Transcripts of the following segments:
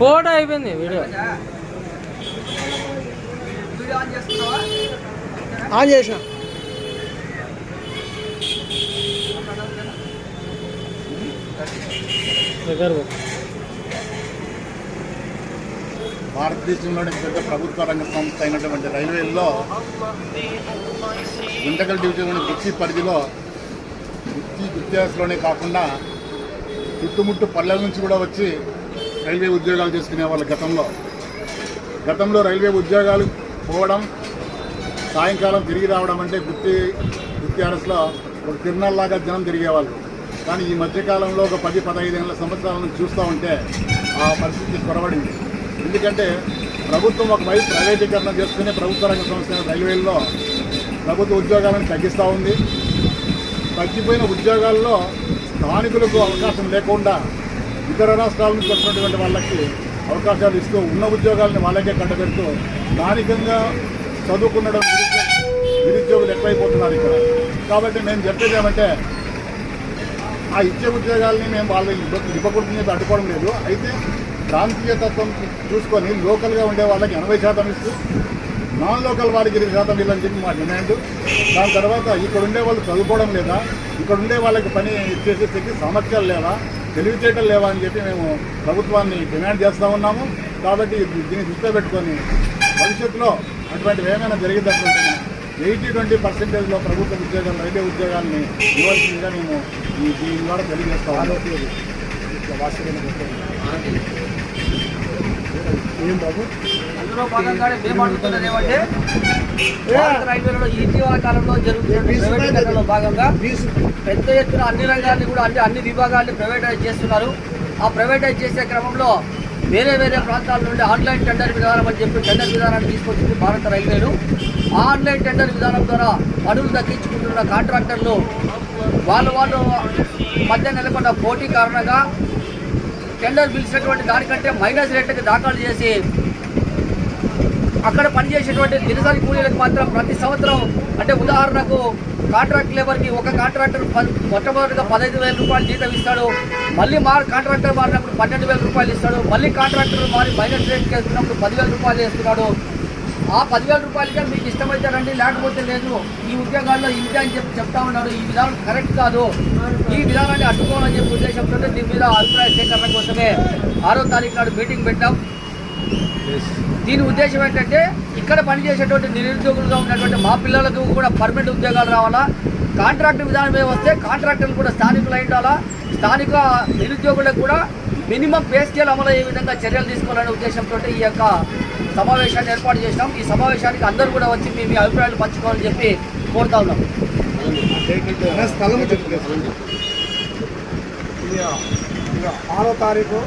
Photo అయిపోయింది video on చేస్తున్నావా on చేసిన. భారతదేశంలోని పెద్ద ప్రభుత్వ రంగ సంస్థ అయినటువంటి రైల్వేల్లో గుంటకల్ డివిజన్లోని గుత్తి పరిధిలో గుత్తి గుత్యాసలోనే కాకుండా చుట్టుముట్టు పల్లెల నుంచి కూడా వచ్చి రైల్వే ఉద్యోగాలు చేసుకునే వాళ్ళు గతంలో. గతంలో రైల్వే ఉద్యోగాలు పోవడం సాయంకాలం తిరిగి రావడం అంటే గుత్తి గుత్తి ఒక తిరునాళ్ళలాగా జనం తిరిగేవాళ్ళు. కానీ ఈ మధ్యకాలంలో ఒక పది పదహైదు ఏళ్ళ సంవత్సరాల నుంచి చూస్తూ ఉంటే ఆ పరిస్థితి కొరబడింది ఎందుకంటే ప్రభుత్వం ఒకవైపు ప్రైవేటీకరణ చేస్తూనే ప్రభుత్వ రంగ సంస్థ రైల్వేల్లో ప్రభుత్వ ఉద్యోగాలను తగ్గిస్తూ ఉంది. తగ్గిపోయిన ఉద్యోగాల్లో స్థానికులకు అవకాశం లేకుండా ఇతర రాష్ట్రాల నుంచి వచ్చినటువంటి వాళ్ళకి అవకాశాలు ఇస్తూ ఉన్న ఉద్యోగాలను వాళ్ళకే కట్టబెడుతూ స్థానికంగా చదువుకున్నడం నిరుద్యోగులు ఎక్కువైపోతున్నారు ఇక్కడ. కాబట్టి మేము చెప్పేది ఏమంటే ఆ ఇచ్చే ఉద్యోగాల్ని మేము వాళ్ళ ఇవ్వకూడదని చెప్పి అడ్డుకోవడం లేదు. అయితే ప్రాంతీయ తత్వం చూసుకొని లోకల్గా ఉండే వాళ్ళకి ఎనభై శాతం ఇస్తూ నాన్ లోకల్ వారికి ఇరవై శాతం ఇవ్వాలని చెప్పి మా డిమాండ్. దాని తర్వాత ఇక్కడ ఉండే వాళ్ళు చదువుకోవడం లేదా ఇక్కడ ఉండే వాళ్ళకి పని చేసేసరికి సమస్యలు సామర్థ్యాలు తెలివితేటలు లేవా అని చెప్పి మేము ప్రభుత్వాన్ని డిమాండ్ చేస్తూ ఉన్నాము. కాబట్టి దీన్ని దృష్టిలో పెట్టుకొని భవిష్యత్తులో అటువంటివి ఏమైనా జరిగేటటువంటి ఎయిటీ ట్వంటీ పర్సెంటేజ్లో ప్రభుత్వ ఉద్యోగాలు రైల్వే ఉద్యోగాల్ని ఇవ్వాల్సిందిగా మేము ఈ దీని ద్వారా తెలియజేస్తాము ఏం బాబు? అందులో భాగంగానే మేము అడుగుతున్నది ఏమంటే భారత రైల్వేలలో ఈ ఇటీవల కాలంలో జరుగుతున్న భాగంగా పెద్ద ఎత్తున అన్ని రంగాల్ని కూడా అంటే అన్ని విభాగాల్ని ప్రైవేటైజ్ చేస్తున్నారు. ఆ ప్రైవేటైజ్ చేసే క్రమంలో వేరే వేరే ప్రాంతాల నుండి ఆన్లైన్ టెండర్ విధానం అని చెప్పి టెండర్ విధానాన్ని తీసుకొచ్చింది భారత రైల్వేలు. ఆ ఆన్లైన్ టెండర్ విధానం ద్వారా పనులు దక్కించుకుంటున్న కాంట్రాక్టర్లు వాళ్ళు వాళ్ళు మధ్య నెలకొన్న పోటీ కారణంగా టెండర్ పిలిచినటువంటి దానికంటే మైనస్ రేట్లకి దాఖలు చేసి అక్కడ పనిచేసేటువంటి దినసరి కూలీలకు మాత్రం ప్రతి సంవత్సరం అంటే ఉదాహరణకు కాంట్రాక్ట్ లేబర్కి ఒక కాంట్రాక్టర్ మొట్టమొదటిగా పదహైదు వేల రూపాయలు జీతం ఇస్తాడు మళ్ళీ మార్ కాంట్రాక్టర్ మారినప్పుడు పన్నెండు వేల రూపాయలు ఇస్తాడు మళ్ళీ కాంట్రాక్టర్ మారి మైనస్ రేట్ చేస్తున్నప్పుడు పదివేల రూపాయలు వేస్తున్నాడు. ఆ పదివేల రూపాయలకే మీకు ఇష్టమైతే రండి లేకపోతే లేదు ఈ ఉద్యోగాల్లో ఇంతే అని చెప్పి చెప్తా ఉన్నారు ఈ విధానం కరెక్ట్ కాదు. ఈ విధానాన్ని అడ్డుకోవాలని చెప్పి ఉద్దేశంతో దీని మీద అభిప్రాయ సేకరణ కోసమే ఆరో తారీఖు నాడు మీటింగ్ పెట్టాం. దీని ఉద్దేశం ఏంటంటే ఇక్కడ పనిచేసేటువంటి నిరుద్యోగులుగా ఉన్నటువంటి మా పిల్లలకు కూడా పర్మనెంట్ ఉద్యోగాలు రావాలా? కాంట్రాక్ట్ విధానమే వస్తే కాంట్రాక్టర్లు కూడా స్థానికులు అయి ఉండాలా? స్థానిక నిరుద్యోగులకు కూడా మినిమం పే స్కేల్ అమలు అయ్యే విధంగా చర్యలు తీసుకోవాలనే ఉద్దేశంతో ఈ యొక్క సమావేశాన్ని ఏర్పాటు చేసినాం. ఈ సమావేశానికి అందరూ కూడా వచ్చి మీ మీ అభిప్రాయాలు పంచుకోవాలని చెప్పి కోరుతా ఉన్నాం. ఆరో తారీఖు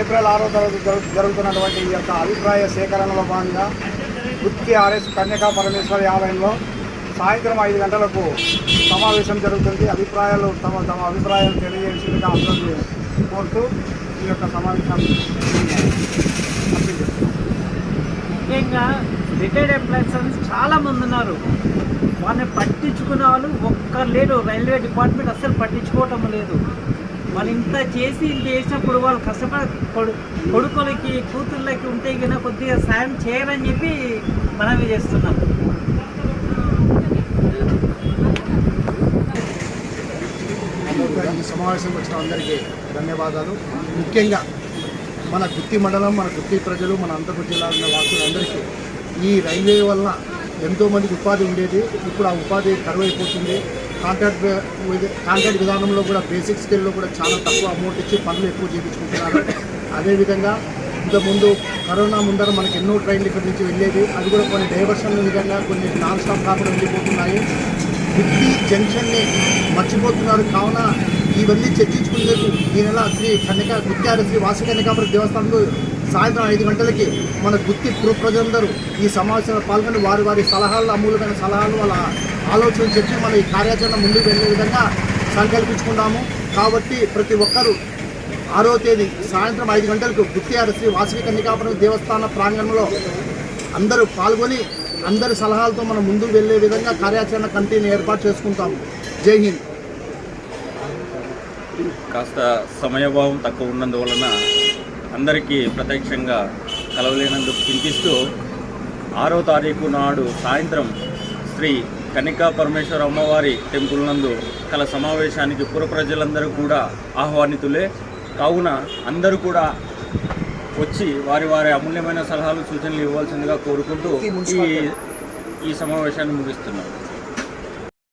ఏప్రిల్ ఆరో తరగతి జరుగుతున్నటువంటి ఈ యొక్క అభిప్రాయ సేకరణలో భాగంగా గుత్తి ఆర్ఎస్ కన్యకా పరమేశ్వరి ఆలయంలో సాయంత్రం ఐదు గంటలకు సమావేశం జరుగుతుంది. అభిప్రాయాలు తమ తమ అభిప్రాయాలు తెలియజేసిందిగా అందరూ కోరుతూ ఈ యొక్క సమావేశం ముఖ్యంగా రిటైర్డ్ ఎంప్లాయీస్ చాలా మంది ఉన్నారు. వాళ్ళని పట్టించుకునే వాళ్ళు ఒక్కరు లేరు. రైల్వే డిపార్ట్మెంట్ అస్సలు పట్టించుకోవటం లేదు. వాళ్ళు ఇంత చేసి ఇంత చేసినప్పుడు వాళ్ళు కష్టపడ కొడు కొడుకులకి కూతుళ్ళకి ఉంటే కన్నా కొద్దిగా సాయం చేయరని చెప్పి మనవి చేస్తున్నాం. ఈ సమావేశం వచ్చిన అందరికీ ధన్యవాదాలు. ముఖ్యంగా మన గుత్తి మండలం మన గుత్తి ప్రజలు మన అంతర్గత జిల్లాలో ఉన్న వాసులందరికీ ఈ రైల్వే వలన ఎంతోమందికి ఉపాధి ఉండేది. ఇప్పుడు ఆ ఉపాధి కరువైపోతుంది. కాంట్రాక్ట్ కాంట్రాక్ట్ uh, విధానంలో కూడా బేసిక్ స్కిల్లో కూడా చాలా తక్కువ అమౌంట్ ఇచ్చి పనులు ఎక్కువ చేయించుకుంటున్నారు అదేవిధంగా ఇంతకుముందు కరోనా ముందర మనకి ఎన్నో ట్రైన్లు ఇక్కడి నుంచి వెళ్ళేది అది కూడా కొన్ని డైవర్షన్ల విధంగా కొన్ని నాన్ స్టాప్ కాకుండా వెళ్ళిపోతున్నాయి. ప్రతి జంక్షన్ని మర్చిపోతున్నారు. కావున ఇవన్నీ చర్చించుకునేందుకు ఈ నెల శ్రీ కన్యక గుత్తి శ్రీ వాసు కన్యకాపురం దేవస్థానంలో సాయంత్రం ఐదు గంటలకి మన గుత్తి ప్రజలందరూ ఈ సమావేశంలో పాల్గొని వారి వారి సలహాలు అమూలమైన సలహాలు వాళ్ళ ఆలోచన చెప్పి మనం ఈ కార్యాచరణ ముందుకు వెళ్ళే విధంగా సంకల్పించుకున్నాము కాబట్టి ప్రతి ఒక్కరూ ఆరో తేదీ సాయంత్రం ఐదు గంటలకు గుత్తి శ్రీ వాసవి కన్యకాపురం దేవస్థాన ప్రాంగణంలో అందరూ పాల్గొని అందరి సలహాలతో మనం ముందుకు వెళ్ళే విధంగా కార్యాచరణ కమిటీని ఏర్పాటు చేసుకుంటాము. జై హింద్. కాస్త సమయభావం తక్కువ ఉన్నందువలన అందరికీ ప్రత్యక్షంగా కలవలేనందుకు చింతిస్తూ ఆరో తారీఖు నాడు సాయంత్రం శ్రీ కనికా పరమేశ్వర అమ్మవారి టెంపుల్ నందు కల సమావేశానికి పుర ప్రజలందరూ కూడా ఆహ్వానితులే. కావున అందరూ కూడా వచ్చి వారి వారి అమూల్యమైన సలహాలు సూచనలు ఇవ్వాల్సిందిగా కోరుకుంటూ ఈ ఈ సమావేశాన్ని ముగిస్తున్నారు